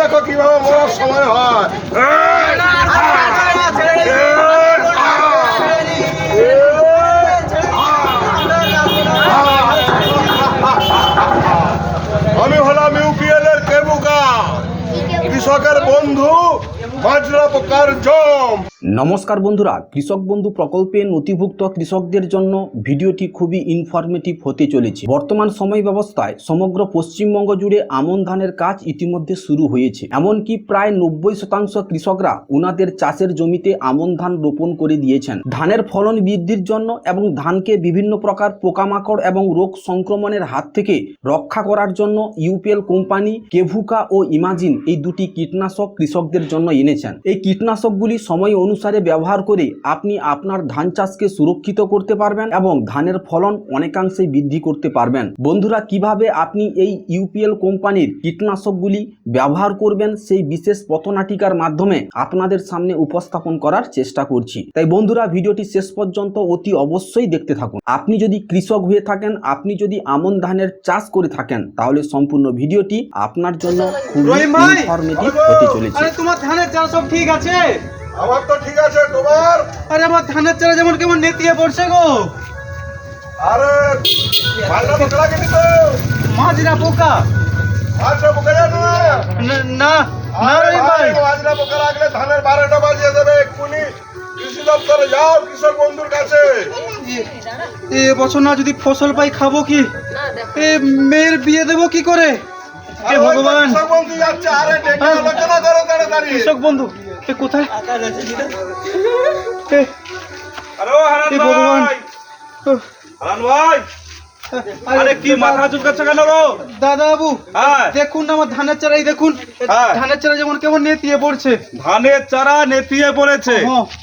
দেখো কীভাবে মরার সময় হয়। আমি হলাম ইউপিএল এর কেবুকা কৃষকের বন্ধু মাজরা পোকার জম নমস্কার বন্ধুরা, কৃষক বন্ধু প্রকল্পে নথিভুক্ত কৃষকদের জন্য ভিডিওটি খুবই ইনফরমেটিভ হতে চলেছে। বর্তমান সময় ব্যবস্থায় সমগ্র পশ্চিমবঙ্গ জুড়ে আমন ধানের কাজ ইতিমধ্যে শুরু হয়েছে। এমনকি প্রায় নব্বই শতাংশ কৃষকরা ওনাদের চাষের জমিতে আমন ধান রোপণ করে দিয়েছেন। ধানের ফলন বৃদ্ধির জন্য এবং ধানকে বিভিন্ন প্রকার পোকামাকড় এবং রোগ সংক্রমণের হাত থেকে রক্ষা করার জন্য ইউপিএল কোম্পানি, কেভুকা ও ইমাজিন এই দুটি কীটনাশক কৃষকদের জন্য এনেছেন। এই কীটনাশকগুলি সময় অনুসারে ব্যবহার করে আপনি আপনার ধান চাষকে সুরক্ষিত করতে পারবেন এবং ধানের ফলন অনেকাংশে বৃদ্ধি করতে পারবেন। বন্ধুরা কীভাবে আপনি এই ইউপিএল কোম্পানির কীটনাশকগুলি ব্যবহার করবেন সেই বিশেষ পথনাটিকার মাধ্যমে আপনাদের সামনে উপস্থাপন করার চেষ্টা করছি। তাই বন্ধুরা ভিডিওটি শেষ পর্যন্ত অতি অবশ্যই দেখতে থাকুন। আপনি যদি কৃষক হয়ে থাকেন আপনি যদি আমন ধানের চাষ করে থাকেন তাহলে সম্পূর্ণ ভিডিওটি আপনার জন্য খুবই ইনফরমেটিভ হতে চলেছে। তোমার ধানের চারা সব ঠিক আছে? আমার তো ঠিক আছে তোমার? আরে আমার ধানের চারা যেমন কেমন নেতিয়ে পড়ছে গো। আরে মাজরা পোকা লাগেনি তো। মাজরা পোকা। মাজরা পোকা জানো না। না- না না ভাই। মাজরা পোকা লাগলে ধানের বারোটা বাজিয়ে দেবে এক্ষুনি। কৃষি দপ্তরে যাও কৃষক বন্ধুর কাছে। এ- বছর না যদি ফসল পাই খাব কি? এ মেয়ের বিয়ে দেবো কি করে? হে তো ভগবান। কৃষক বন্ধু যাচ্ছে আরে ডেকে। আলোচনা করো তাড়াতাড়ি। কৃষক বন্ধু। এ কোথায়? এ, এ ভগবান। ভাই। আরে কি মাথা চুলকাচ্ছে কেন গো? দাদা বাবু হ্যাঁ। দেখুন না আমার ধানের চারাই দেখুন হ্যাঁ। ধানের চারা যেমন কেমন নেতিয়ে পড়ছে। ধানের চারা নেতিয়ে পড়েছে।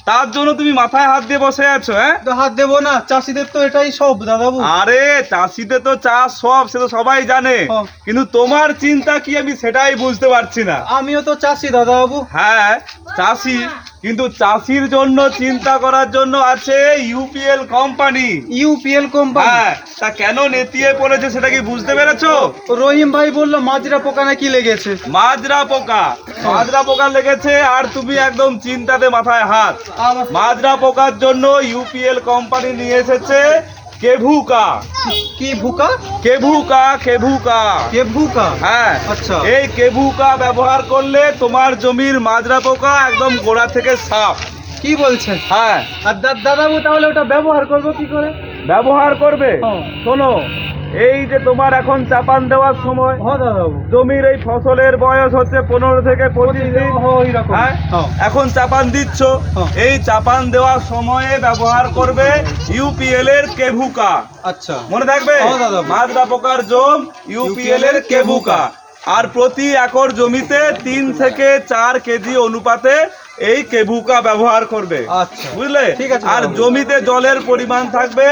তার জন্য তুমি মাথায় হাত দিয়ে বসে আছো হ্যাঁ? তো হাত দেবো না চাষিদের তো এটাই সব দাদা বাবু আরে চাষিতে তো চাষ সব সে তো সবাই জানে। কিন্তু তোমার চিন্তা কি আমি সেটাই বুঝতে পারছি না। আমিও তো চাষি দাদা বাবু হ্যাঁ চাষি। কিন্তু চাষির জন্য চিন্তা করার জন্য আছে ইউপিএল কোম্পানি। UPL company? হ্যাঁ তা কেন নেতিয়ে পড়েছে সেটা কি বুঝতে পেরেছ? রহিম ভাই বলল মাজরা পোকা নাকি লেগেছে? মাজরা পোকা। মাজরা পোকা লেগেছে আর তুমি একদম চিন্তাতে মাথায় হাত। মাজরা পোকার জন্য ইউপিএল কোম্পানি নিয়ে এসেছে কেভুকা। কি ভুকা? কেভুকা কেভুকা কে হ্যাঁ। আচ্ছা। এই কেভুকা ব্যবহার করলে তোমার জমির মাজরা পোকা একদম গোড়া থেকে সাফ। কি বলছেন? হ্যাঁ। আর দা- দাদা বাবু তাহলে ওটা ব্যবহার করব কি করে? ব্যবহার করবে। শোনো এই যে তোমার এখন চাপান দেওয়ার সময় জমির এই ফসলের বয়স হচ্ছে পনেরো থেকে পঁচিশ দিন। হ্যাঁ? এখন চাপান দিচ্ছ। এই চাপান দেওয়ার সময়ে ব্যবহার করবে ইউপিএল এর কেভুকা। আচ্ছা। মনে থাকবে। মাজরা পোকার জম ইউপিএল এর কেভুকা। আর প্রতি একর জমিতে তিন থেকে চার কেজি অনুপাতে এই কেভুকা ব্যবহার করবে। আচ্ছা। বুঝলে? ঠিক আর জমিতে জলের পরিমাণ থাকবে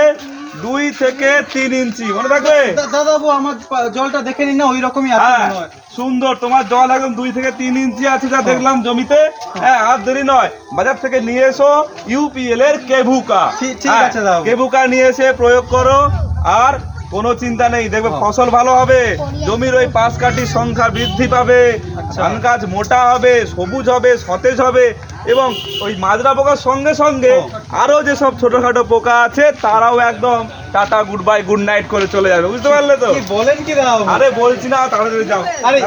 দুই থেকে তিন ইঞ্চি। মনে থাকবে? দাদাবু আমার জলটা দেখে নিন না ওই রকমই আছে হ্যাঁ সুন্দর। তোমার জল একদম দুই থেকে তিন ইঞ্চি আছে যা দেখলাম জমিতে। হ্যাঁ। আর দেরি নয়। বাজার থেকে নিয়ে এসো ইউপিএল এর কেভুকা। ঠিক- ঠিক হ্যাঁ, আছে। কেভুকা নিয়ে এসে প্রয়োগ করো। আর কোনো চিন্তা নেই দেখবে হ্যাঁ। ফসল ভালো হবে জমির ওই পাশ কাঠির সংখ্যা বৃদ্ধি পাবে আচ্ছা। ধান গাছ মোটা হবে সবুজ হবে সতেজ হবে এবং ওই মাজরা পোকার সঙ্গে সঙ্গে হ্যাঁ। আরও যেসব ছোটখাটো পোকা আছে তারাও একদম tata good bye good night করে চলে যাবে বুঝতে পারলে তো? বলেন কি বাবু? আরে বলছি না তাড়াতাড়ি যাও। আরে।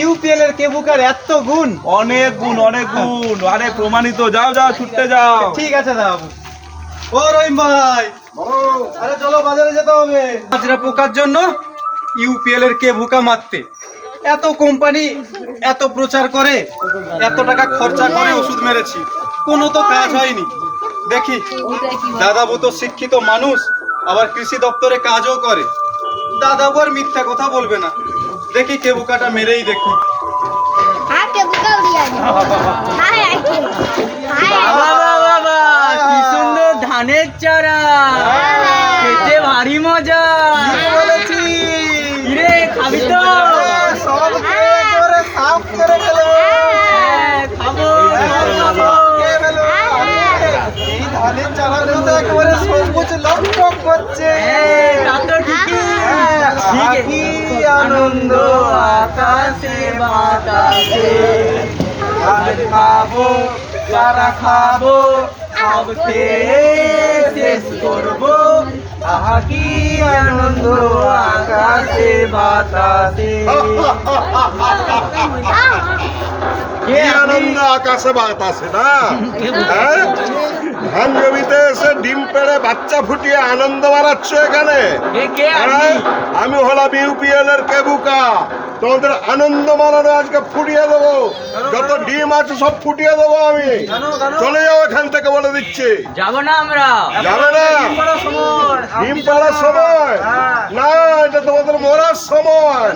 ইউপিএল এর কেবুকার এত গুণ? অনেক গুণ অনেক গুণ। আরে প্রমাণিত যাও যাও ছুটতে যাও। ঠিক আছে দাও ও রহিম ভাই! আরে চলো বাজারে যেতে হবে। পোকার জন্য ইউপিএল এর কে ভুকা মারতে। এত কোম্পানি এত প্রচার করে এত টাকা খরচা করে ওষুধ মেরেছি। কোনো তো কাজ হয়নি। দেখি দাদাবু তো শিক্ষিত মানুষ আবার কৃষি দপ্তরে কাজও করে। দাদাবু আর মিথ্যা কথা বলবে না। দেখি কেবুকাটা মেরেই দেখি। বুকা উড়িয়া ধানের চারা। খেতে ভারী মজা। বলেছি রে খাবি তো। হ্যাঁ, একেবারে সবুজ লকটক করছে। হ্যাঁ, হ্যাঁ, কি আনন্দ আকাশে বাতাসে। খাব যারা খাব সব খেয়ে শেষ করব। আহা কি আনন্দ আকাশে বাতাসে। কি আনন্দ আকাশে বাতাসে না? হ্যাঁ? ধান জমিতে এসে ডিম পেড়ে বাচ্চা ফুটিয়ে আনন্দ বাড়াচ্ছ এখানে? হ্যাঁ? আমি হলাম ইউপিএল এর কেবুকা। তোমাদের আনন্দ মানানো আজকে ফুটিয়ে দেবো। যত ডিম আছে সব ফুটিয়ে দেবো আমি। চলে যাও এখান থেকে। বলে দিচ্ছি। যাব না আমরা। যাবে না। ডিম পাড়ার সময়। না। এটা তোমাদের মরার সময়।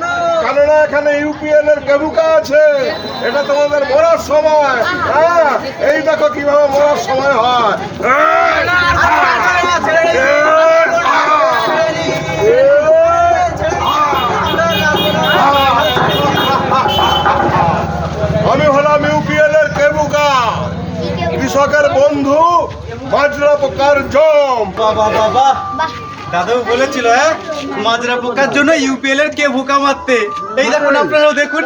কেননা এখানে ইউপিএল এর কেবুকা আছে। এটা তোমাদের মরার সময়। হ্যাঁ এই দেখো কীভাবে মরার সময় হয় আমি হলাম ইউপিএল এর কেবুকা কৃষকের বন্ধু মাজরা পোকার জম। বাবা বাবা দাদু বলেছিল হ্যাঁ? মাজরা পোকার জন্য ইউপিএল এর কে ভোকা মারতে। এই দেখুন আপনারাও দেখুন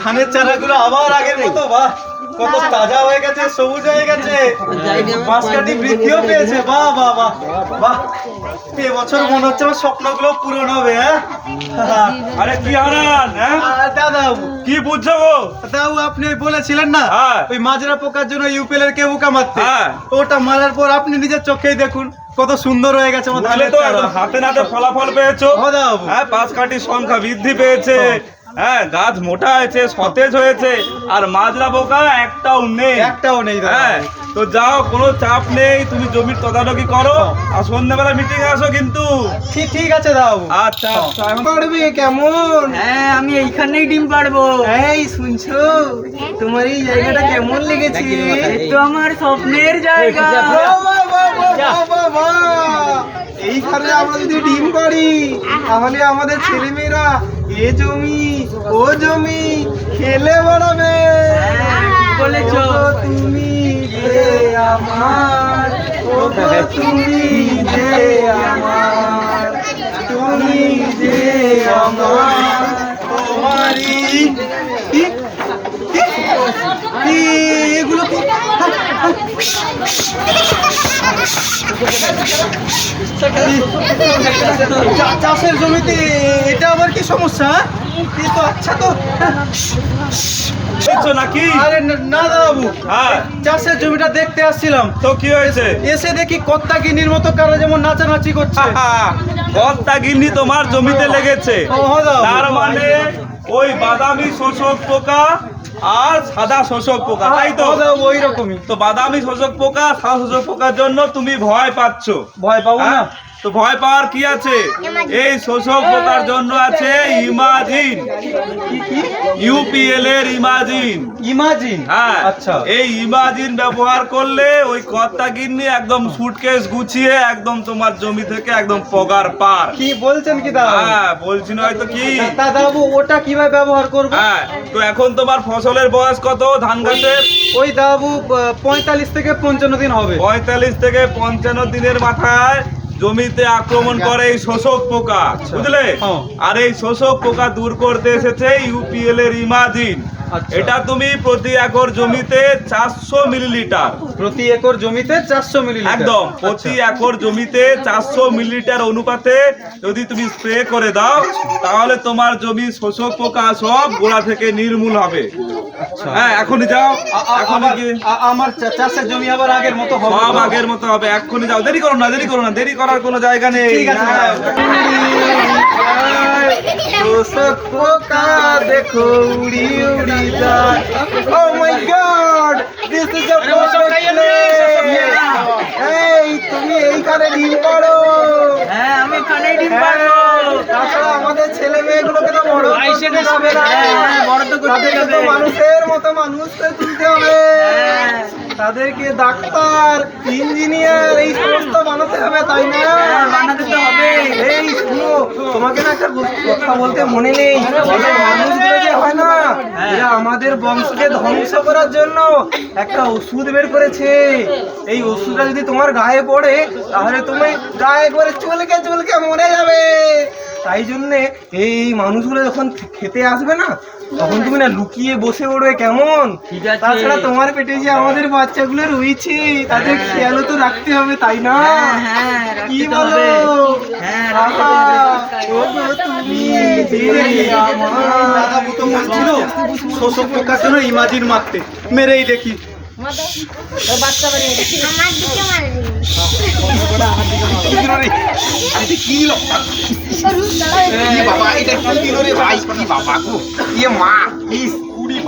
ধানের চারাগুলো আবার আগের মতো বাহ। কত তাজা হয়ে গেছে সবুজ হয়ে গেছে। বৃদ্ধিও পেয়েছে। বাহ বাহ বাহ বাহ। এবছর মনে হচ্ছে আমার স্বপ্নগুলো পূরণ হবে হ্যাঁ? আরে কি হারান হ্যাঁ? আর কি বুঝছ গো? দাদু আপনি বলেছিলেন না হ্যাঁ। ওই মাজরা পোকার জন্য ইউপিএল এর কে ভুকা মারতে। হ্যাঁ। ওটা মারার পর আপনি নিজের চোখেই দেখুন কত সুন্দর হয়ে গেছে আমার তো হাতে নাতে ফলাফল পেয়েছ। হ্যাঁ, দাদু। পাঁচ কাঠির সংখ্যা বৃদ্ধি পেয়েছে। হ্যাঁ গাছ মোটা হয়েছে সতেজ হয়েছে আর মাজরা পোকা একটাও নেই। একটাও নেই হ্যাঁ তো যাও কোনো চাপ নেই তুমি জমির তদারকি করো আর সন্ধ্যাবেলা মিটিং আসো কিন্তু। ঠিক ঠিক আছে দাও। আচ্ছা আচ্ছা পারবে কেমন? হ্যাঁ আমি এইখানেই ডিম পারব এই শুনছো? তোমার এই জায়গাটা কেমন লেগেছে? তো আমার স্বপ্নের জায়গা। এইখানে আমরা যদি ডিম পারি তাহলে আমাদের ছেলেমেয়েরা এ জমি ও জমি খেলে বেড়াবে বলেছ। তুমি যে আমার ওগো তুমি যে আমার তুমি যে আমার তোমারই? এগুলো চা- চাষের জমিতে এটা আবার কি সমস্যা? এ তো আচ্ছা তো। দেখছ নাকি? আরে না- হ্যাঁ। চাষের জমিটা দেখতে আসছিলাম। তো কি হয়েছে? এসে দেখি কত্তা গিনির মতো কারা যেমন নাচানাচি করছে। গিন্নি তোমার জমিতে লেগেছে। তার মানে ওই বাদামি শোষক পোকা আর সাদা শোষক পোকা তাই তো? ওই রকমই তো বাদামি শোষক পোকা সাদা শোষক পোকার জন্য তুমি ভয় পাচ্ছ। ভয় পাবো না? হ্যাঁ? তো ভয় পাওয়ার কি আছে? এই শোষক পোকার জন্য আছে ইমাজিন। ইউপিএল এর ইমাজিন। ইমাজিন? হ্যাঁ। আচ্ছা। এই ইমাজিন ব্যবহার করলে ওই কর্তা গিন্নি একদম সুটকেস গুছিয়ে একদম তোমার জমি থেকে একদম পগার পার। কি বলছেন কি দাদা? হ্যাঁ বলছি না হয়তো কি? দাদাবু ওটা কীভাবে ব্যবহার করব? হ্যাঁ তো এখন তোমার ফসলের বয়স কত ধান গাছের? ওই দাবু পঁয়তাল্লিশ থেকে পঞ্চান্ন দিন হবে। পঁয়তাল্লিশ থেকে পঞ্চান্ন দিনের মাথায় জমিতে আক্রমণ করে এই শোষক পোকা বুঝলে হ্যাঁ। আর এই শোষক পোকা দূর করতে এসেছে ইউপিএল এর ইমাজিন আচ্ছা। এটা তুমি প্রতি একর জমিতে চারশো মিলিলিটার। প্রতি একর জমিতে চারশো মিলি একদম প্রতি একর জমিতে চারশো মিলিলিটার অনুপাতে যদি তুমি স্প্রে করে দাও তাহলে তোমার জমি শোষক পোকা সব গোড়া থেকে নির্মূল হবে। হ্যাঁ এখনই যাও। এখনই আমার চাষের জমি আবার আগের মতো হবে। সব আগের মতো হবে এক্ষুনি যাও। দেরি করো না দেরি করো না দেরি করার কোনো জায়গা নেই। ঠিক আছে হ্যাঁ। পোকা দেখো উড়ি উড়ি যায় ও my god this is a এই তুমি এইখানে ডিম হ্যাঁ আমি এখানেই ডিম পারব তাছাড়া আমাদের ছেলে মেয়েগুলোকে তো বড় করতে হবে না হ্যাঁ, বড় তো করতে হবে। মানুষের মতো মানুষ করে তুলতে হবে হ্যাঁ। তাদেরকে ডাক্তার ইঞ্জিনিয়ার এই সমস্ত বানাতে হবে তাই না বানাতে তো হবে। এই শুনো তোমাকে না একটা কথা বলতে মনে নেই এই মানুষগুলো যে হয় না। এরা আমাদের বংশকে ধ্বংস করার জন্য একটা ওষুধ বের করেছে এই ওষুধটা যদি তোমার গায়ে পড়ে তাহলে তুমি গায়ে করে চুলকে চুলকে মরে যাবে তাই জন্য এই মানুষগুলো যখন খেতে আসবে না তখন তুমি না লুকিয়ে বসে পড়বে কেমন? তাছাড়া তোমার পেটে যে আমাদের বাচ্চাগুলো রয়েছে তাদের খেয়ালও তো রাখতে হবে তাই না? হ্যাঁ, হ্যাঁ, রাখতে কি বলো। হ্যাঁ। দাদা শোষক জন্য ইমাজিন মারতে। মেরেই দেখি।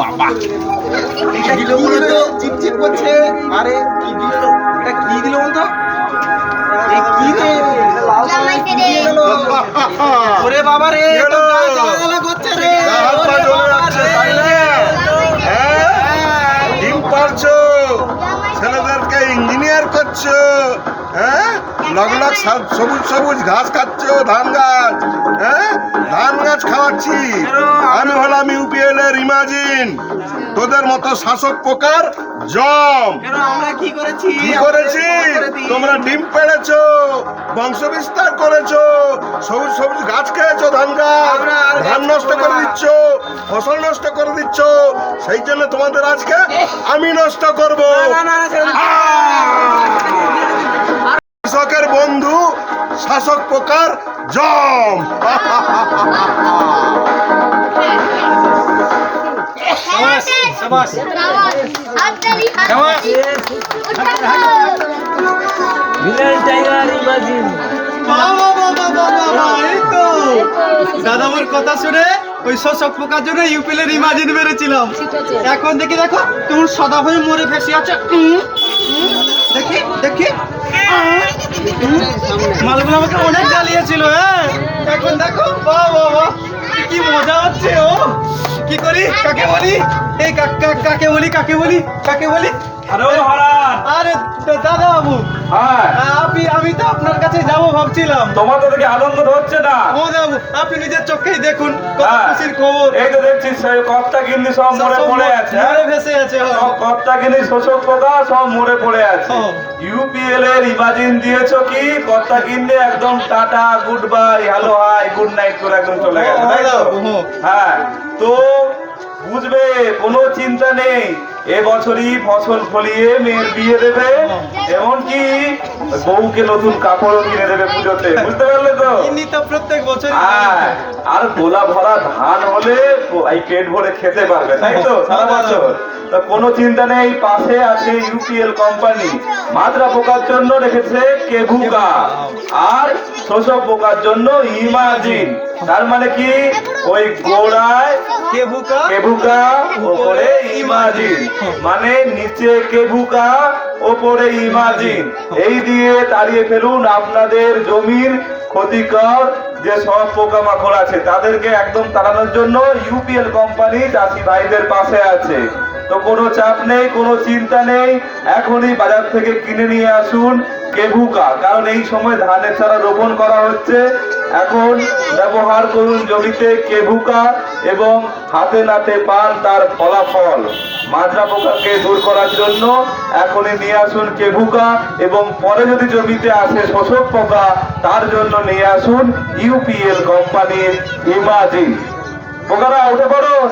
বাবা চিপচিপ করছে আরে কি দিল এটা কি দিল বলতো ওরে বাবা রে করছে রে। তাই না? হ্যাঁ? হ্যাঁ। ডিম পারছ ছেলেদেরকে ইঞ্জিনিয়ার করছ হ্যাঁ লগ লগ সবুজ সবুজ ঘাস খাচ্ছ ধান গাছ। হ্যাঁ? ধান গাছ খাওয়াচ্ছি। আমি হলাম ইউপিএল এর ইমাজিন। তোদের মতো শাসক পোকার জম। আমরা কি করেছি? করেছি? তোমরা ডিম পেড়েছো বংশ বিস্তার করেছ সবুজ সবুজ গাছ খেয়েছো ধান গাছ। ধান নষ্ট করে দিচ্ছ ফসল নষ্ট করে দিচ্ছ সেই জন্য তোমাদের আজকে আমি নষ্ট করব। কৃষকের বন্ধু শাসক পোকার জম সাবাস, সাবাস। হাততালি সাবাস। ভিলেন টাইগার ইমাজিন বাবা, বাবা, বাবা, বাবা, এই তো। দাদা আমার কথা শুনে ওই শোষক পোকার জন্য ইউপিএলের ইমাজিন মেরেছিলাম এখন দেখি দেখো তুমি সদা হয়ে মরে ভেসে আছে দেখি দেখি। মালগুলো আমাকে অনেক জ্বালিয়েছিল হ্যাঁ। এখন দেখো, বাহ বাহ বাহ। কি মজা হচ্ছে, ও। কি করি? কাকে বলি? এই কাকা কাকে বলি কাকে বলি কাকে বলি আরে ও হারান আরে দাদা বাবু হ্যাঁ আপনি আমি তো আপনার কাছে যাব ভাবছিলাম তোমার তো দেখি আনন্দ হচ্ছে না মহাদেব আপনি নিজের চোখেই দেখুন কত হ্যাঁ। খুশির খবর এই তো দেখছি সেই কপ্তা গিন্নি সব মরে পড়ে আছে হ্যাঁ? মরে ভেসে আছে হ্যাঁ। সব কপ্তা গিন্নি শোষক পোকা সব মরে পড়ে আছে হ্যাঁ। ইউপিএল এর ইমাজিন দিয়েছ কি কর্তা গিন্নি একদম tata good bye hello hi good night করে একদম চলে গেছে তাই তো হ্যাঁ। হ্যাঁ তো বুঝবে কোনো চিন্তা নেই। এ বছরই ফসল ফলিয়ে মেয়ের বিয়ে দেবে। এমনকি বউকে নতুন কাপড়ও কিনে দেবে পুজোতে। বুঝতে পারলে তো? ইনি তো প্রত্যেক বছর আর গোলা ভরা ধান হলে এই পেট ভরে খেতে পারবে তাই তো? সারা বছর। তো কোনো চিন্তা নেই পাশে আছে ইউপিএল কোম্পানি। মাত্রা পোকার জন্য রেখেছে কেভুকা আর শোষক পোকার জন্য ইমাজিন। তার মানে কি? ওই গোড়ায় কে ভুকা কেভুকা ওপরে ইমাজিন। মানে নিচে কেভুকা ওপরে ইমাজিন। এই দিয়ে তাড়িয়ে ফেলুন আপনাদের জমির ক্ষতিকর যে সব পোকামাকড় আছে। তাদেরকে একদম তাড়ানোর জন্য ইউপিএল কোম্পানি চাষি ভাইদের পাশে আছে। তো কোনো চাপ নেই কোনো চিন্তা নেই। এখনই বাজার থেকে কিনে নিয়ে আসুন কেভুকা। কারণ এই সময় ধানের চারা রোপণ করা হচ্ছে। এখন ব্যবহার করুন জমিতে কেভুকা এবং হাতে নাতে পান তার ফলাফল। মাজরা পোকাকে দূর করার জন্য এখনই নিয়ে আসুন কেভুকা এবং পরে যদি জমিতে আসে শোষক পোকা, তার জন্য নিয়ে আসুন ইউপিএল কোম্পানির ইমাজিন। পোকারা উঠে পড়ো।